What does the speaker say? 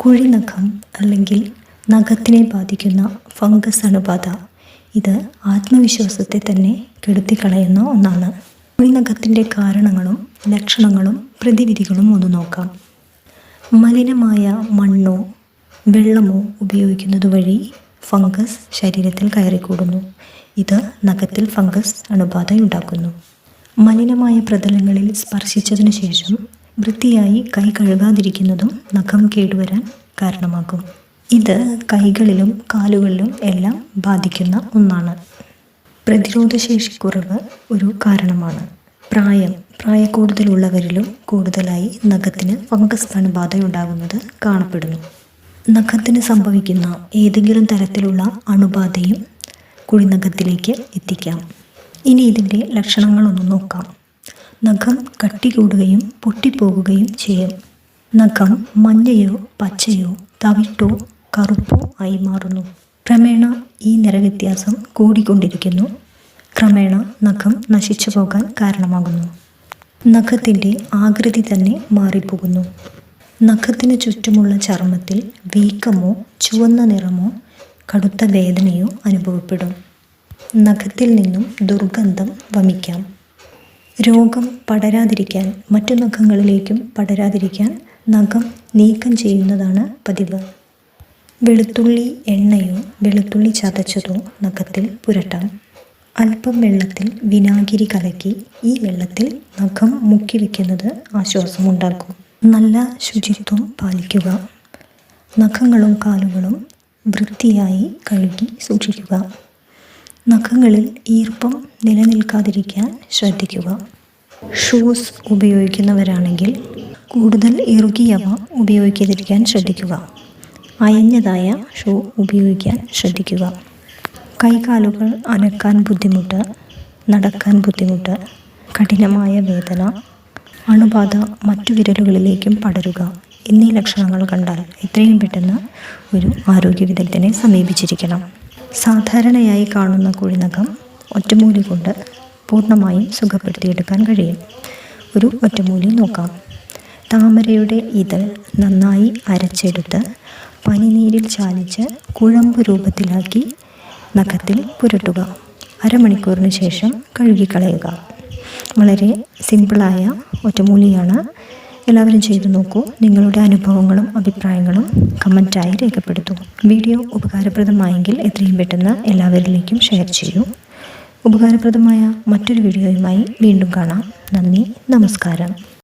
കുഴിനഖം അല്ലെങ്കിൽ നഖത്തിനെ ബാധിക്കുന്ന ഫംഗസ് അണുബാധ ഇത് ആത്മവിശ്വാസത്തെ തന്നെ കെടുത്തിക്കളയുന്ന ഒന്നാണ്. കുഴിനഖത്തിന്റെ കാരണങ്ങളും ലക്ഷണങ്ങളും പ്രതിവിധികളും ഒന്ന് നോക്കാം. മലിനമായ മണ്ണോ വെള്ളമോ ഉപയോഗിക്കുന്നത് വഴി ഫംഗസ് ശരീരത്തിൽ കയറിക്കൂടുന്നു. ഇത് നഖത്തിൽ ഫംഗസ് അണുബാധയുണ്ടാക്കുന്നു. മലിനമായ പ്രതലങ്ങളിൽ സ്പർശിച്ചതിനു ശേഷം വൃത്തിയായി കൈ കഴുകാതിരിക്കുന്നതും നഖം കേടുവരാൻ കാരണമാകും ഇത് കൈകളിലും കാലുകളിലും എല്ലാം ബാധിക്കുന്ന ഒന്നാണ്. പ്രതിരോധശേഷിക്കുറവ് ഒരു കാരണമാണ്. പ്രായം പ്രായക്കൂടുതലുള്ളവരിലും കൂടുതലായി നഖത്തിന് ഫംഗസ് അണുബാധയുണ്ടാകുന്നത് കാണപ്പെടുന്നു. നഖത്തിന് സംഭവിക്കുന്ന ഏതെങ്കിലും തരത്തിലുള്ള അണുബാധയും കുഴിനഖത്തിലേക്ക് എത്തിക്കാം. ഇനി ഇതിന്റെ ലക്ഷണങ്ങളൊന്ന് നോക്കാം. നഖം കട്ടി കൂടുകയും പൊട്ടിപ്പോകുകയും ചെയ്യും. നഖം മഞ്ഞയോ പച്ചയോ തവിട്ടോ കറുപ്പോ ആയി മാറുന്നു. ക്രമേണ ഈ നിറവ്യത്യാസം കൂടിക്കൊണ്ടിരിക്കുന്നു. ക്രമേണ നഖം നശിച്ചു പോകാൻ കാരണമാകുന്നു. നഖത്തിന്റെ ആകൃതി തന്നെ മാറിപ്പോകുന്നു. നഖത്തിന് ചുറ്റുമുള്ള ചർമ്മത്തിൽ വീക്കമോ ചുവന്ന നിറമോ കടുത്ത വേദനയോ അനുഭവപ്പെടും. നഖത്തിൽ നിന്നും ദുർഗന്ധം വമിക്കാം. രോഗം പടരാതിരിക്കാൻ മറ്റു നഖങ്ങളിലേക്കും പടരാതിരിക്കാൻ നഖം നീക്കം ചെയ്യുന്നതാണ് പതിവ്. വെളുത്തുള്ളി എണ്ണയോ വെളുത്തുള്ളി ചതച്ചതോ നഖത്തിൽ പുരട്ടാം. അല്പം വെള്ളത്തിൽ വിനാഗിരി കലക്കി ഈ വെള്ളത്തിൽ നഖം മുക്കി വയ്ക്കുന്നത് ആശ്വാസമുണ്ടാക്കും. നല്ല ശുചിത്വം പാലിക്കുക. നഖങ്ങളും കാലുകളും വൃത്തിയായി കഴുകി സൂക്ഷിക്കുക. നഖങ്ങളിൽ ഈർപ്പം നിലനിൽക്കാതിരിക്കാൻ ശ്രദ്ധിക്കുക. ഷൂസ് ഉപയോഗിക്കുന്നവരാണെങ്കിൽ കൂടുതൽ ഇറുകിയവ ഉപയോഗിക്കാതിരിക്കാൻ ശ്രദ്ധിക്കുക. അയഞ്ഞതായ ഷൂ ഉപയോഗിക്കാൻ ശ്രദ്ധിക്കുക. കൈകാലുകൾ അനക്കാൻ ബുദ്ധിമുട്ട് നടക്കാൻ ബുദ്ധിമുട്ട് കഠിനമായ വേദന അണുബാധ മറ്റു വിരലുകളിലേക്കും പടരുക എന്നീ ലക്ഷണങ്ങൾ കണ്ടാൽ എത്രയും പെട്ടെന്ന് ഒരു ആരോഗ്യ വിദഗ്ധനെ സമീപിച്ചിരിക്കണം. സാധാരണയായി കാണുന്ന കുഴിനഖം ഒറ്റമൂലി കൊണ്ട് പൂർണമായും സുഖപ്പെടുത്തിയെടുക്കാൻ കഴിയും. ഒരു ഒറ്റമൂലി നോക്കാം. താമരയുടെ ഇതൾ നന്നായി അരച്ചെടുത്ത് പനിനീരിൽ ചാലിച്ച് കുഴമ്പ് രൂപത്തിലാക്കി നഖത്തിൽ പുരട്ടുക. അരമണിക്കൂറിന് ശേഷം കഴുകിക്കളയുക. വളരെ സിമ്പിളായ ഒറ്റമൂലിയാണ് എല്ലാവരും ചെയ്തു നോക്കൂ. നിങ്ങളുടെ അനുഭവങ്ങളും അഭിപ്രായങ്ങളും കമന്റായി രേഖപ്പെടുത്തൂ. വീഡിയോ ഉപകാരപ്രദമായെങ്കിൽ എത്രയും പെട്ടെന്ന് എല്ലാവരിലേക്കും ഷെയർ ചെയ്യൂ. ഉപകാരപ്രദമായ മറ്റൊരു വീഡിയോയുമായി വീണ്ടും കാണാം. നന്ദി. നമസ്കാരം.